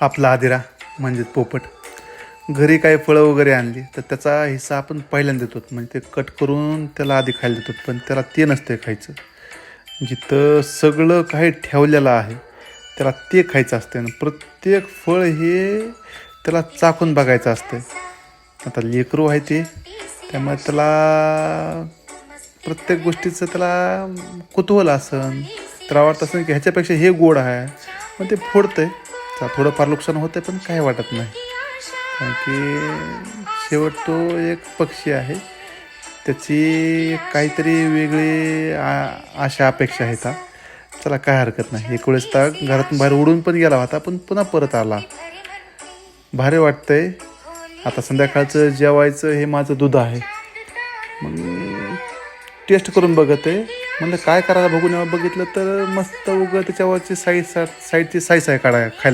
आपला आदिरा म्हणजेच पोपट. घरी काही फळं वगैरे आणली तर त्याचा हिस्सा आपण पहिल्यांदा देतो. म्हणजे ते कट करून त्याला आधी खायला देतो पण त्याला ते नसते खायचं. जिथं सगळं काही ठेवलेलं आहे त्याला ते खायचं असते आणि प्रत्येक फळ हे त्याला चाकून बघायचं असतं आता लेकरू आहे ते त्यामुळे त्याला प्रत्येक गोष्टीचं त्याला कुतूहल असन त्याला वाटत असेल की ह्याच्यापेक्षा हे गोड आहे. मग ते फोडतं आहे थोडंफार नुकसान होतं पण काही वाटत नाही. कारण की शेवट तो एक पक्षी आहे. त्याची काहीतरी वेगळी अशा आशा अपेक्षा आहेत चला काय हरकत नाही. एक वेळेस तर घरातून बाहेर उडून पण गेला होता पण पुन्हा परत आला. भारी वाटतंय. आता संध्याकाळचं जेवायचं हे माझं दूध आहे. मग टेस्ट करून बघत. आहे म्हणलं काय करायला बघून बघितलं तर मस्त उगं त्याच्यावरची साईड साईडची साईज आहे काढा खायला.